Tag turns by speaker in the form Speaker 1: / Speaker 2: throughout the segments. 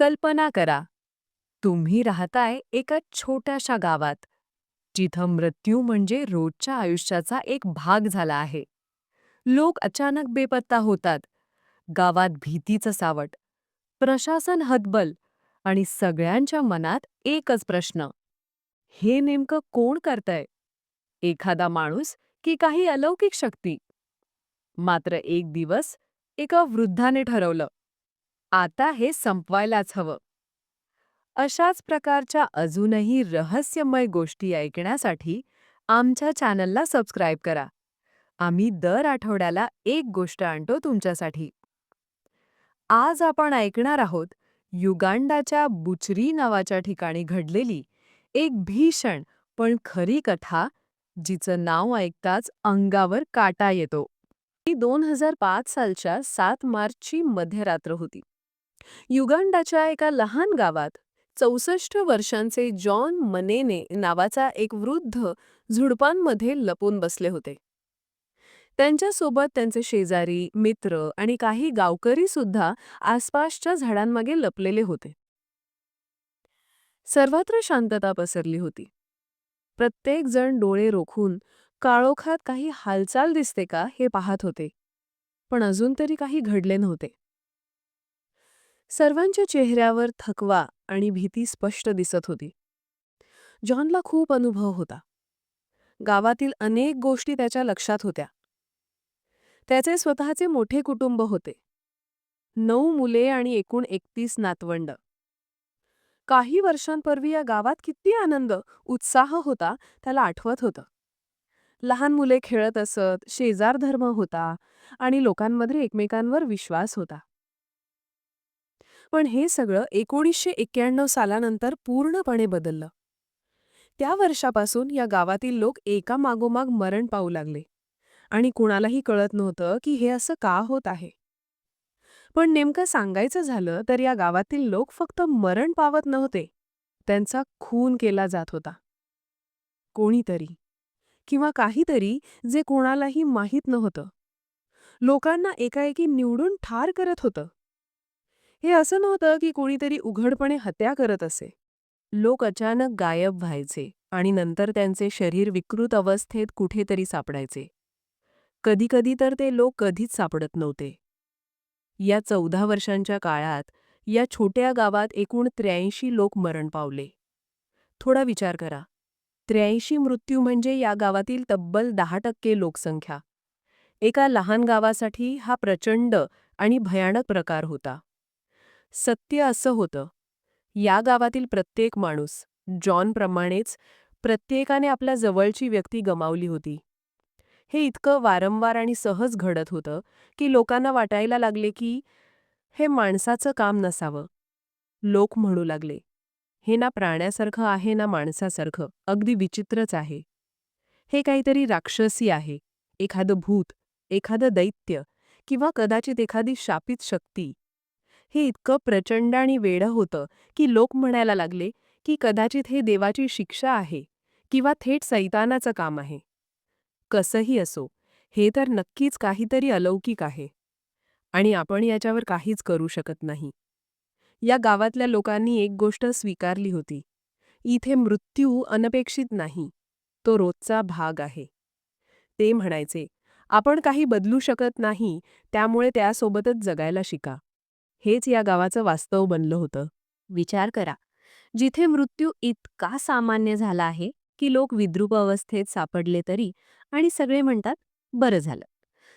Speaker 1: कल्पना करा. तुम्ही राहताय एका छोट्याशा गावात. जिथं मृत्यू म्हणजे रोजच्या आयुष्याचा एक भाग झाला आहे. लोक अचानक बेपत्ता होतात. गावात भीतीचं सावट. प्रशासन हतबल आणि सगळ्यांच्या मनात एकच प्रश्न. हे नेमकं कोण करतंय? एखादा माणूस की काही अलौकिक शक्ती? मात्र एक दिवस एका वृद्धाने ठरवलं. आता हे संपवायलाच हवं. अशाच प्रकारच्या अजूनही रहस्यमय गोष्टी ऐकण्यासाठी आमच्या चॅनलला सबस्क्राईब करा. आम्ही दर आठवड्याला एक गोष्ट आणतो तुमच्यासाठी. आज आपण ऐकणार आहोत युगांडाच्या बुचरी नावाच्या ठिकाणी घडलेली एक भीषण पण खरी कथा जिचं नाव ऐकताच अंगावर काटा येतो. ती दोन हजार पाच सालच्या सात मार्चची मध्यरात्र होती. युगांडाच्या एका लहान गावात चौसष्ट वर्षांचे जॉन मनेने नावाचा एक वृद्ध झुडपांमध्ये लपून बसले होते. त्यांच्यासोबत त्यांचे शेजारी मित्र आणि काही गावकरी सुद्धा आसपासच्या झाडांमागे लपलेले होते. सर्वत्र शांतता पसरली होती. प्रत्येक जण डोळे रोखून काळोखात काही हालचाल दिसते का हे पाहत होते. पण अजून तरी काही घडले नव्हते. सर्वांच्या चेहऱ्यावर थकवा आणि भीती स्पष्ट दिसत होती. जॉनला खूप अनुभव होता. गावातील अनेक गोष्टी त्याच्या लक्षात होत्या. त्याचे स्वतःचे मोठे कुटुंब होते. नऊ मुले आणि एकूण एकतीस नातवंड. काही वर्षांपूर्वी या गावात किती आनंद उत्साह होता त्याला आठवत होतं. लहान मुले खेळत असत शेजार धर्म होता आणि लोकांमध्ये एकमेकांवर विश्वास होता. पण हे सगळं एकोणीसशे एक्क्याण्णव सालानंतर पूर्णपणे बदललं. त्या वर्षापासून या गावातील लोक एका मागोमाग मरण पाहू लागले. आणि कुणालाही कळत नव्हतं की हे असं का होत आहे. पण नेमकं सांगायचं झालं तर या गावातील लोक फक्त मरण पावत नव्हते. त्यांचा खून केला जात होता. कोणीतरी किंवा काहीतरी जे कोणालाही माहीत नव्हतं. लोकांना एकाएकी निवडून ठार करत होतं. हे असं नव्हतं की कोणीतरी उघडपणे हत्या करत असे. लोक अचानक गायब व्हायचे आणि नंतर त्यांचे शरीर विकृत अवस्थेत कुठेतरी सापडायचे. कधीकधी तर ते लोक कधीच सापडत नव्हते. या चौदा वर्षांच्या काळात या छोट्या गावात एकूण त्र्याऐंशी लोक मरण पावले. थोडा विचार करा. त्र्याऐंशी मृत्यू म्हणजे या गावातील तब्बल दहा टक्के लोकसंख्या. एका लहान गावासाठी हा प्रचंड आणि भयानक प्रकार होता. सत्य असं होतं. या गावातील प्रत्येक माणूस जॉनप्रमाणेच प्रत्येकाने आपल्या जवळची व्यक्ती गमावली होती. हे इतकं वारंवार आणि सहज घडत होतं की लोकांना वाटायला लागले की हे माणसाचं काम नसावं. लोक म्हणू लागले हे ना प्राण्यासारखं आहे ना माणसासारखं अगदी विचित्रच आहे. हे काहीतरी राक्षसी आहे एखादं भूत एखादं दैत्य किंवा कदाचित एखादी शापित शक्ती. हे इतकं प्रचंड आणि वेढं होतं की लोक म्हणायला लागले की कदाचित हे देवाची शिक्षा आहे किंवा थेट सैतानाचं काम आहे. कसंही असो हे तर नक्कीच काहीतरी अलौकिक आहे आणि आपण याच्यावर काहीच करू शकत नाही. या गावातल्या लोकांनी एक गोष्ट स्वीकारली होती इथे मृत्यू अनपेक्षित नाही तो रोजचा भाग आहे. ते म्हणायचे आपण काही बदलू शकत नाही त्यामुळे त्यासोबतच जगायला शिका. हेच या गावाचं वास्तव बनलं होतं. विचार करा. जिथे मृत्यू इतका सामान्य झाला आहे की लोक विद्रुप अवस्थेत सापडले तरी आणि सगळे म्हणतात बरं झालं.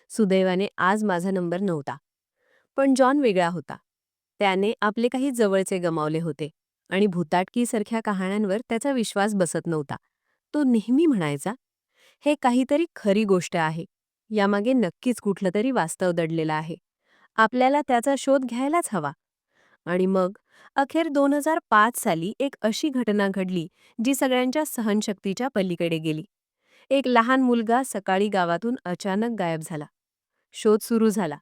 Speaker 1: सुदैवाने आज माझा नंबर नव्हता. पण जॉन वेगळा होता. त्याने आपले काही जवळचे गमावले होते आणि भूताटकीसारख्या कहाण्यांवर त्याचा विश्वास बसत नव्हता. तो नेहमी म्हणायचा हे काहीतरी खरी गोष्ट आहे. यामागे नक्कीच कुठलं तरी वास्तव दडलेलं आहे. आपल्याला त्याचा शोध घ्यायलाच हवा. आणि मग अखेर दोन हजार पाच साली एक अशी घटना घडली जी सगळ्यांच्या सहनशक्तीच्या पलीकडे गेली. एक लहान मुलगा सकाळी गावातून अचानक गायब झाला. शोध सुरू झाला.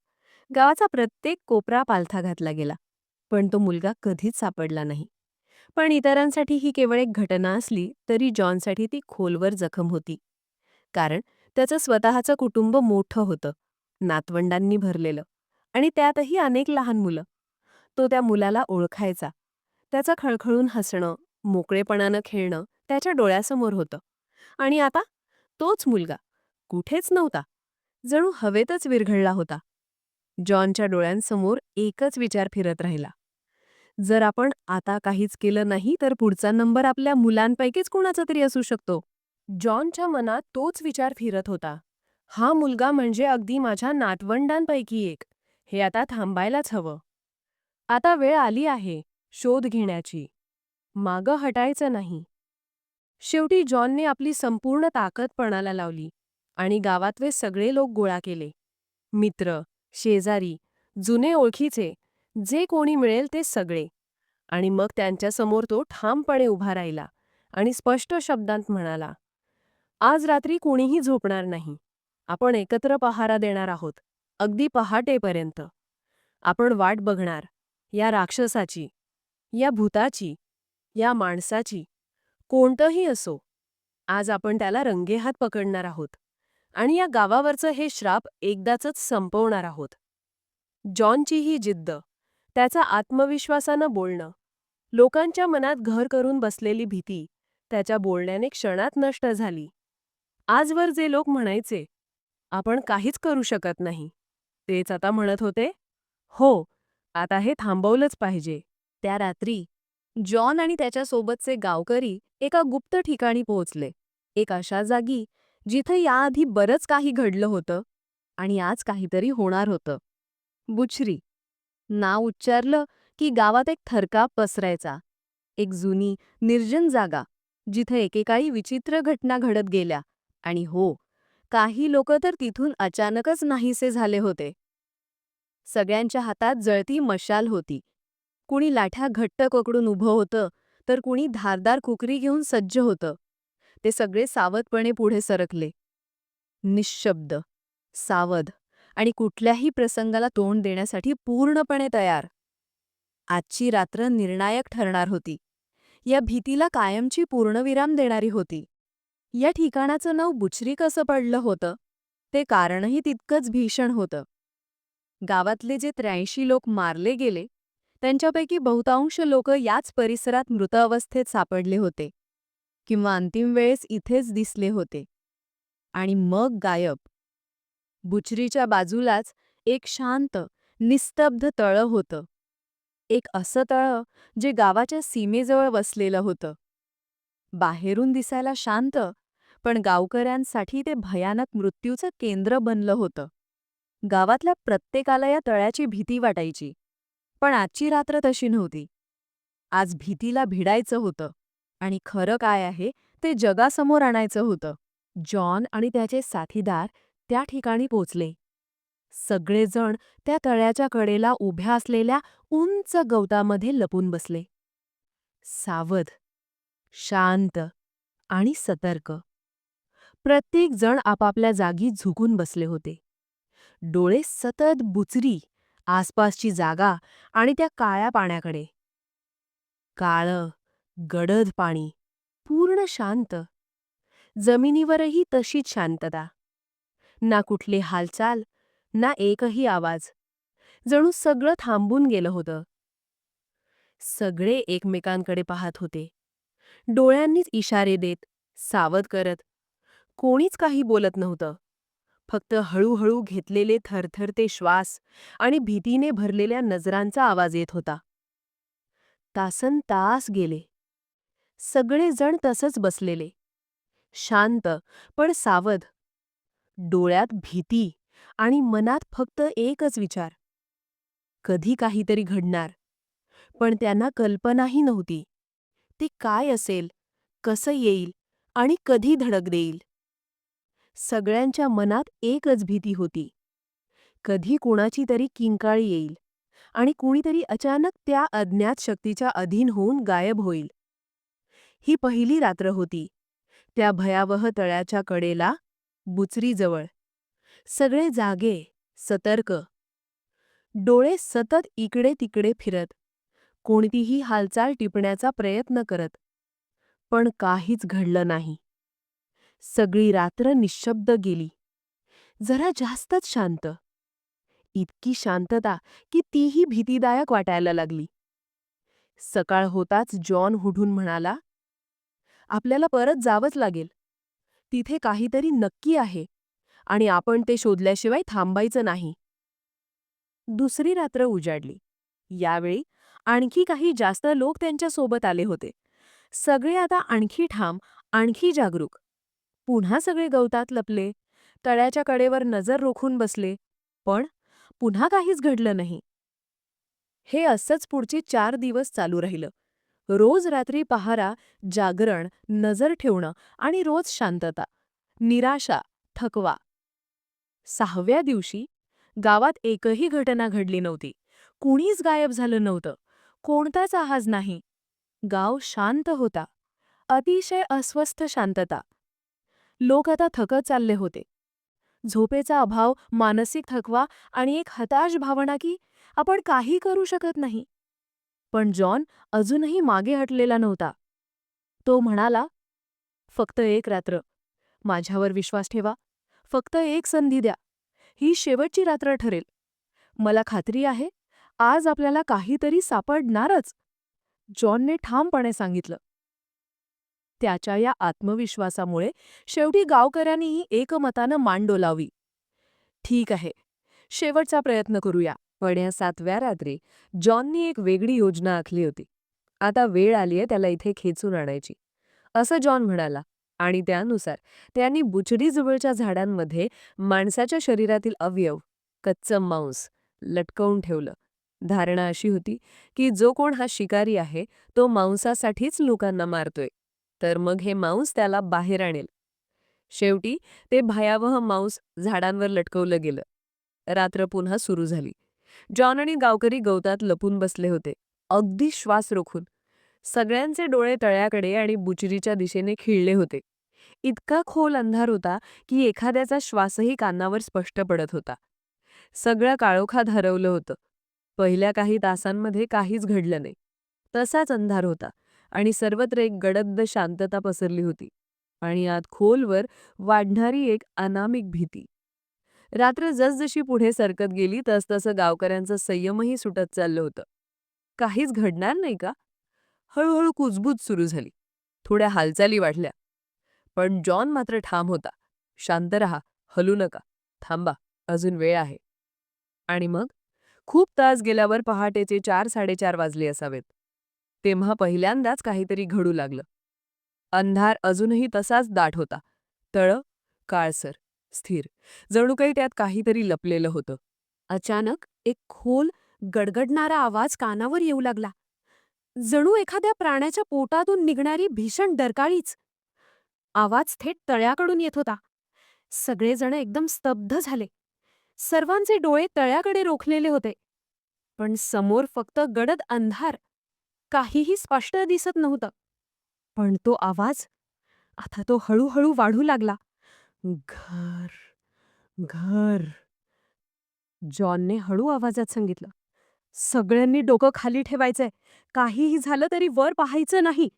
Speaker 1: गावाचा प्रत्येक कोपरा पालथा घातला गेला पण तो मुलगा कधीच सापडला नाही. पण इतरांसाठी ही केवळ एक घटना असली तरी जॉनसाठी ती खोलवर जखम होती. कारण त्याचं स्वतःचं कुटुंब मोठं होतं नातवंडांनी भरलेलं. आणि त्यातही अनेक लहान मुलं. तो त्या मुलाला ओळखायचा. त्याचं खळखळून हसणं मोकळेपणानं खेळणं त्याच्या डोळ्यासमोर होतं. आणि आता तोच मुलगा कुठेच नव्हता. जणू हवेतच विरघळला होता. जॉनच्या डोळ्यांसमोर एकच विचार फिरत राहिला. जर आपण आता काहीच केलं नाही तर पुढचा नंबर आपल्या मुलांपैकीच कुणाचा तरी असू शकतो. जॉनच्या मनात तोच विचार फिरत होता. हा मुलगा म्हणजे अगदी माझ्या नातवंडांपैकी एक. हे आता थांबायलाच हवं. आता वेळ आली आहे शोध घेण्याची. मागं हटायचं नाही. शेवटी जॉनने आपली संपूर्ण ताकद पणाला लावली आणि गावातले सगळे लोक गोळा केले. मित्र शेजारी जुने ओळखीचे जे कोणी मिळेल ते सगळे. आणि मग त्यांच्यासमोर तो ठामपणे उभा राहिला आणि स्पष्ट शब्दांत म्हणाला आज रात्री कोणीही झोपणार नाही. आपण एकत्र पहारा देणार आहोत. अगदी पहाटेपर्यंत. आपण वाट बघणार या राक्षसाची या भूताची या माणसाची. कोणतंही असो आज आपण त्याला रंगेहात पकडणार आहोत आणि या गावावरचं हे श्राप एकदाच संपवणार आहोत. जॉनची ही जिद्द त्याचा आत्मविश्वासानं बोलणं लोकांच्या मनात घर करून बसलेली भीती त्याच्या बोलण्याने क्षणात नष्ट झाली. आजवर जे लोक म्हणायचे आपण काहीच करू शकत नाही. तेच आता म्हणत होते हो आता हे थांबवलंच पाहिजे. त्या रात्री जॉन आणि त्याच्यासोबतचे गावकरी एका गुप्त ठिकाणी पोहोचले. एक अशा जागी जिथं याआधी बरंच काही घडलं होतं आणि आज काहीतरी होणार होतं. बुचरी नाव उच्चारलं की गावात एक थरकाप पसरायचा. एक जुनी निर्जन जागा जिथं एकेकाळी विचित्र घटना घडत गेल्या आणि हो काही लोक तर तिथून अचानकच नाहीसे झाले होते. सगळ्यांच्या हातात जळती मशाल होती. कुणी लाठ्या घट्ट पकडून उभं होतं तर कुणी धारदार कुकरी घेऊन सज्ज होतं. ते सगळे सावधपणे पुढे सरकले. निशब्द सावध आणि कुठल्याही प्रसंगाला तोंड देण्यासाठी पूर्णपणे तयार. आजची रात्र निर्णायक ठरणार होती. या भीतीला कायमची पूर्णविराम देणारी होती. या ठिकाणाचं नाव बुचरी कसं पडलं होतं? ते कारणही तितकंच भीषण होतं. गावातले जे त्र्याऐंशी लोक मारले गेले त्यांच्यापैकी बहुतांश लोक याच परिसरात मृत अवस्थेत सापडले होते किंवा अंतिम वेळेस इथेच दिसले होते. आणि मग गायब. बुचरीच्या बाजूलाच एक शांत निस्तब्ध तळं होतं. एक असं तळं जे गावाच्या सीमेजवळ वसलेलं होतं. बाहेरून दिसायला शांत पण गावकऱ्यांसाठी ते भयानक मृत्यूचं केंद्र बनलं होतं. गावातल्या प्रत्येकाला या तळ्याची भीती वाटायची. पण आजची रात्र तशी नव्हती. आज भीतीला भिडायचं होतं. आणि खरं काय आहे ते जगासमोर आणायचं होतं. जॉन आणि त्याचे साथीदार त्या ठिकाणी पोचले. सगळेजण त्या तळ्याच्या कडेला उभ्या असलेल्या उंच गवतामध्ये लपून बसले. सावध शांत आणि सतर्क. प्रत्येक जण आपापल्या जागी झुकून बसले होते. डोळे सतत बुचरी आसपासची जागा आणि त्या काळ्या पाण्याकडे. काळं गडद पाणी पूर्ण शांत. जमिनीवरही तशीच शांतता. ना कुठली हालचाल ना एकही आवाज. जणू सगळं थांबून गेलं होतं. सगळे एकमेकांकडे पाहत होते. डोळ्यांनीच इशारे देत सावध करत कोणीच काही बोलत नव्हतं. फक्त हळूहळू घेतलेले थरथरते श्वास आणि भीतीने भरलेल्या नजरांचा आवाज येत होता. तासन तास गेले. सगळे जण तसंच बसलेले. शांत पण सावध. डोळ्यात भीती आणि मनात फक्त एकच विचार. कधी काहीतरी घडणार. पण त्यांना कल्पनाही नव्हती. ते काय असेल कसं येईल आणि कधी धडक देईल? सगळ्यांच्या मनात एकच भीती होती. कधी कुणाची तरी किंकाळी येईल आणि कुणीतरी अचानक त्या अज्ञात शक्तीच्या अधीन होऊन गायब होईल. ही पहिली रात्र होती. त्या भयावह तळ्याच्या कडेला बुचरीजवळ. सगळे जागे सतर्क. डोळे सतत इकडे तिकडे फिरत. कोणतीही हालचाल टिपण्याचा प्रयत्न करत. पण काहीच घडलं नाही. सगळी रात्र निशब्द गेली. जरा जास्तच शांत. इतकी शांतता की तीही भीतीदायक वाटायला लागली. सकाळ होताच जॉन हुडून म्हणाला आपल्याला परत जावंच लागेल. तिथे काहीतरी नक्की आहे आणि आपण ते शोधल्याशिवाय थांबायचं नाही. दुसरी रात्र उजाडली. यावेळी आणखी काही जास्त लोक त्यांच्यासोबत आले होते. सगळे आता आणखी ठाम आणखी जागरूक. पुन्हा सगळे गवतात लपले. तळ्याच्या कडेवर नजर रोखून बसले. पण पुन्हा काहीच घडलं नाही. हे असंच पुढचे चार दिवस चालू राहिलं. रोज रात्री पहारा जागरण नजर ठेवणं आणि रोज शांतता निराशा थकवा. सहाव्या दिवशी गावात एकही घटना घडली नव्हती. कुणीच गायब झालं नव्हतं. कोणताच आहाज नाही. गाव शांत होता. अतिशय अस्वस्थ शांतता. लोक आता थकत चालले होते. झोपेचा अभाव मानसिक थकवा आणि एक हताश भावना की आपण काही करू शकत नाही. पण जॉन अजूनही मागे हटलेला नव्हता. तो म्हणाला फक्त एक रात्र. माझ्यावर विश्वास ठेवा. फक्त एक संधी द्या. ही शेवटची रात्र ठरेल. मला खात्री आहे आज आपल्याला काहीतरी सापडणारच. जॉनने ठामपणे सांगितलं. त्याच्या या आत्मविश्वासामुळे शेवटी गावकऱ्यांनीही एकमतानं मांडोलावी ठीक आहे शेवटचा प्रयत्न करूया. पण या सातव्या रात्री जॉननी एक वेगळी योजना आखली होती. आता वेळ आलीये त्याला इथे खेचून आणायची. असं जॉन म्हणाला आणि त्यानुसार त्यांनी बुचडीजवळच्या झाडांमध्ये माणसाच्या शरीरातील अवयव कच्चं मांस लटकवून ठेवलं. धारणा अशी होती की जो कोण हा शिकारी आहे तो मांसासाठीच लोकांना मारतोय. तर मग हे मांस त्याला बाहेर आणेल. शेवटी ते भयावह मांस झाडांवर लटकवलं गेलं. रात्र पुन्हा सुरू झाली. जॉन आणि गावकरी गवतात लपून बसले होते. अगदी श्वास रोखून. सगळ्यांचे डोळे तळ्याकडे आणि बुचरीच्या दिशेने खिळले होते. इतका खोल अंधार होता की एखाद्याचा श्वासही कानावर स्पष्ट पडत होता. सगळं काळोखात हरवलं होतं. पहिल्या काही तासांमध्ये काहीच घडलं नाही. तसाच अंधार होता. आणि सर्वत्र एक गडद शांतता पसरली होती आणि आत खोलवर वाढणारी एक अनामिक भीती. रात्र जसजशी पुढे सरकत गेली तसतसं गावकऱ्यांचं संयमही सुटत चाललं होतं. काहीच घडणार नाही का? हळूहळू कुजबूज सुरू झाली. थोड्या हालचाली वाढल्या. पण जॉन मात्र ठाम होता. शांत रहा हलू नका. थांबा अजून वेळ आहे. आणि मग? खूप तास गेल्यावर पहाटेचे चार साडेचार वाजले असावेत. तेव्हा पहिल्यांदाच काहीतरी घडू लागलं. अंधार अजूनही तसाच दाट होता. तळ काळसर स्थिर. जणू काही त्यात काहीतरी लपलेलं होतं. अचानक एक खोल गडगडणारा आवाज कानावर येऊ लागला. जणू एखाद्या प्राण्याच्या पोटातून निघणारी भीषण डरकाळीच. आवाज थेट तळ्याकडून येत होता. सगळेजण एकदम स्तब्ध झाले. सर्वांचे डोळे तळ्याकडे रोखलेले होते. पण समोर फक्त गडद अंधार. काहीही स्पष्ट दिसत नव्हतं. पण तो आवाज आता तो हळूहळू वाढू लागला. घर घर. जॉनने हळू आवाजात सांगितलं. सगळ्यांनी डोकं खाली ठेवायचंय. काहीही झालं तरी वर पाहायचं नाही.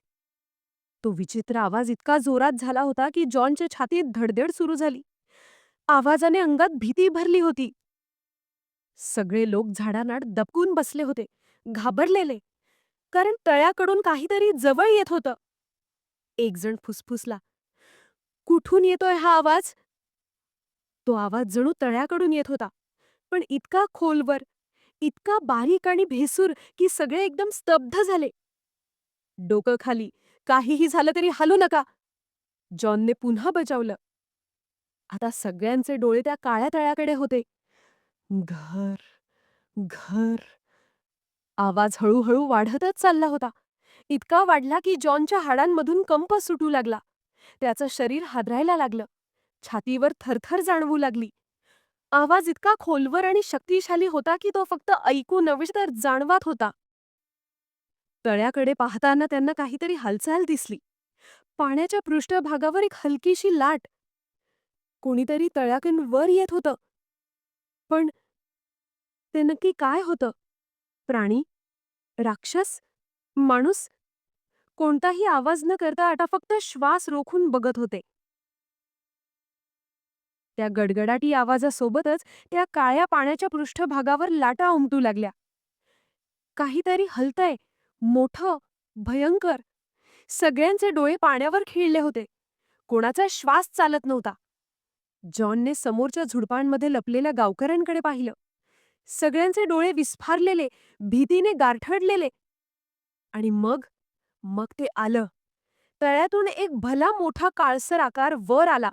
Speaker 1: तो विचित्र आवाज इतका जोरात झाला होता की जॉनच्या छातीत धडधड सुरू झाली. आवाजाने अंगात भीती भरली होती. सगळे लोक झाडानाड दबकून बसले होते. घाबरलेले. कारण तळ्याकडून काहीतरी जवळ येत होतं. एकजण फुसफुसला कुठून येतोय हा आवाज? तो आवाज जणू तळ्याकडून येत होता पण इतका खोलवर इतका बारीक आणि भेसूर की सगळे एकदम स्तब्ध झाले. डोकं खाली काहीही झालं तरी हालू नका. जॉनने पुन्हा बजावलं. आता सगळ्यांचे डोळे त्या काळ्या तळ्याकडे होते. घर घर. आवाज हळूहळू वाढतच चालला होता. इतका वाढला की जॉनच्या हाडांमधून कंप सुटू लागला. त्याचं शरीर हादरायला लागलं. छातीवर थरथर जाणवू लागली. आवाज इतका खोलवर आणि शक्तिशाली होता की तो फक्त ऐकू नव्हे तर जाणवात होता. तळ्याकडे पाहताना त्यांना काहीतरी हालचाल दिसली. पाण्याच्या पृष्ठभागावर एक हलकीशी लाट. कोणीतरी तळ्याकडून वर येत होतं. पण ते नक्की काय होतं? प्राणी? राक्षस? माणूस? कोणताही आवाज न करता आता फक्त श्वास रोखून बघत होते. त्या गडगडाटी आवाजासोबतच त्या काळ्या पाण्याच्या पृष्ठभागावर लाटा उमटू लागल्या. काहीतरी हलतंय मोठं भयंकर. सगळ्यांचे डोळे पाण्यावर खिळले होते. कोणाचा श्वास चालत नव्हता. जॉनने समोरच्या झुडपांमध्ये लपलेल्या गावकऱ्यांकडे पाहिलं. सगळ्यांचे डोळे विस्फारलेले भीतीने गारठडलेले. आणि मग मग ते आलं. तळ्यातून एक भला मोठा काळसर आकार वर आला.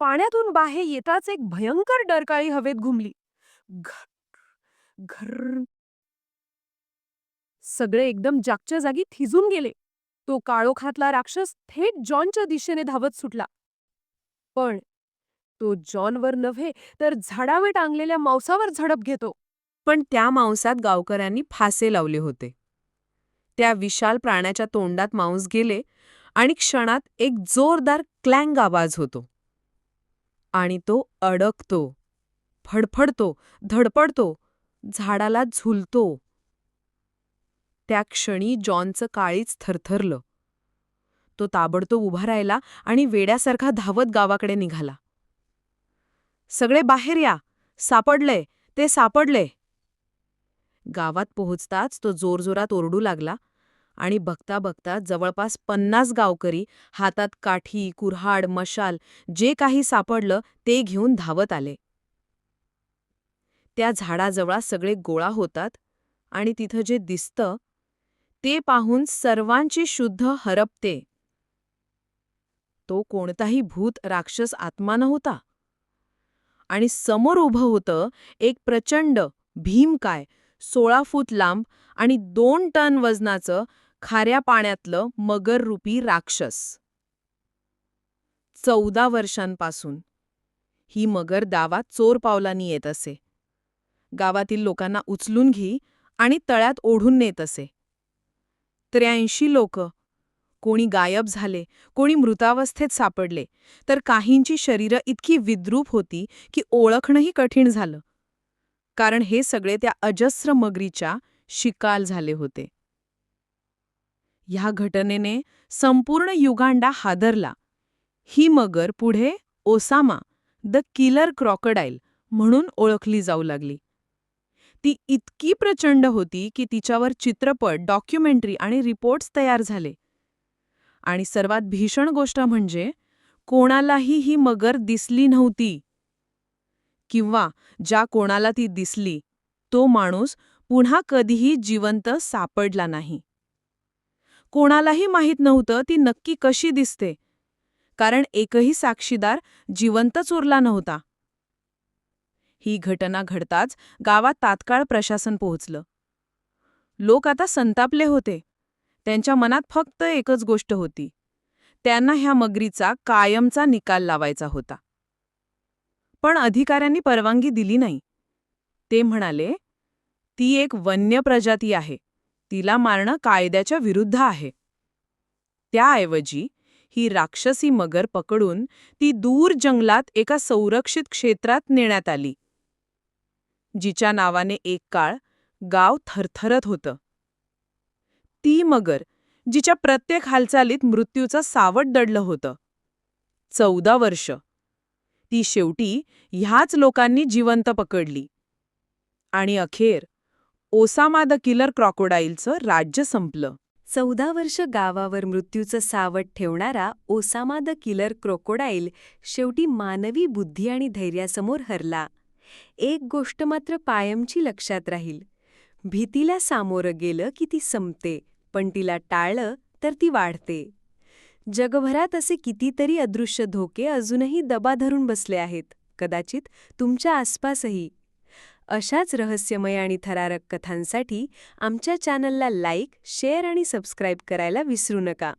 Speaker 1: पाण्यातून बाहेर येताच एक भयंकर डरकाळी हवेत घुमली. घर सगळे एकदम जागच्या जागी थिजून गेले. तो काळोखातला राक्षस थेट जॉनच्या दिशेने धावत सुटला. पण तो जॉनवर नव्हे तर झाडावर टांगलेल्या मांसावर झडप घेतो.
Speaker 2: पण त्या मांसात गावकऱ्यांनी फासे लावले होते. त्या विशाल प्राण्याच्या तोंडात मांस गेले आणि क्षणात एक जोरदार क्लँग आवाज होतो. आणि तो अडकतो फडफडतो धडपडतो झाडाला झुलतो. त्या क्षणी जॉनचं काळीच थरथरलं. तो ताबडतोब उभा राहिला आणि वेड्यासारखा धावत गावाकडे निघाला. सगळे बाहेर या. सापडलंय ते सापडले. गावात पोहोचताच तो जोरजोरात ओरडू लागला आणि बघता बघता जवळपास पन्नास गावकरी हातात काठी कुऱ्हाड मशाल जे काही सापडलं ते घेऊन धावत आले. त्या झाडाजवळ सगळे गोळा होतात आणि तिथं जे दिसतं ते पाहून सर्वांची शुद्ध हरपते. तो कोणताही भूत राक्षस आत्मा नव्हता. आणि समोर उभं होतं एक प्रचंड भीमकाय सोळा फूट लांब आणि दोन टन वजनाचं खाऱ्या पाण्यातलं मगररूपी राक्षस. चौदा वर्षांपासून. ही मगर दावात चोर पावलांनी येत असे. गावातील लोकांना उचलून घी आणि तळ्यात ओढून नेत असे. त्र्याऐंशी लोक कोणी गायब झाले कोणी मृतावस्थेत सापडले तर काहींची शरीरं इतकी विद्रूप होती की ओळखणंही कठीण झालं. कारण हे सगळे त्या अजस्र मगरीच्या शिकाल झाले होते. ह्या घटनेने संपूर्ण युगांडा हादरला. ही मगर पुढे ओसामा द किलर क्रॉकडाईल म्हणून ओळखली जाऊ लागली. ती इतकी प्रचंड होती की तिच्यावर चित्रपट डॉक्युमेंटरी आणि रिपोर्ट्स तयार झाले. आणि सर्वात भीषण गोष्ट म्हणजे कोणालाही ही मगर दिसली नव्हती. किंवा ज्या कोणाला ती दिसली तो माणूस पुन्हा कधीही जिवंत सापडला नाही. कोणालाही माहीत नव्हतं ती नक्की कशी दिसते कारण एकही साक्षीदार जिवंतच उरला नव्हता. ही घटना घडताच गावात तात्काळ प्रशासन पोहोचलं. लोक आता संतापले होते. त्यांच्या मनात फक्त एकच गोष्ट होती. त्यांना ह्या मगरीचा कायमचा निकाल लावायचा होता. पण अधिकाऱ्यांनी परवानगी दिली नाही. ते म्हणाले ती एक वन्य प्रजाती आहे. तिला मारणं कायद्याच्या विरुद्ध आहे. त्याऐवजी ही राक्षसी मगर पकडून ती दूर जंगलात एका संरक्षित क्षेत्रात नेण्यात आली. जिच्या नावाने एक काळ गाव थरथरत होतं. ती मगर जिच्या प्रत्येक हालचालीत मृत्यूचं सावट दडलं होतं. चौदा वर्ष. ती शेवटी ह्याच लोकांनी जिवंत पकडली. आणि अखेर ओसामा द किलर क्रॉकोडाईलचं राज्य संपलं.
Speaker 3: चौदा वर्ष गावावर मृत्यूचं सावट ठेवणारा ओसामा द किलर क्रोकोडाईल शेवटी मानवी बुद्धी आणि धैर्यासमोर हरला. एक गोष्ट मात्र कायमची लक्षात राहील. भीतीला सामोरं गेलं की ती संपते. पण तिला टाळलं तर ती वाढते. जगभरात असे कितीतरी अदृश्य धोके अजूनही दबा धरून बसले आहेत कदाचित तुमच्या आसपासही. अशाच रहस्यमय आणि थरारक कथांसाठी आमच्या चॅनलला लाईक शेअर आणि सबस्क्राईब करायला विसरू नका.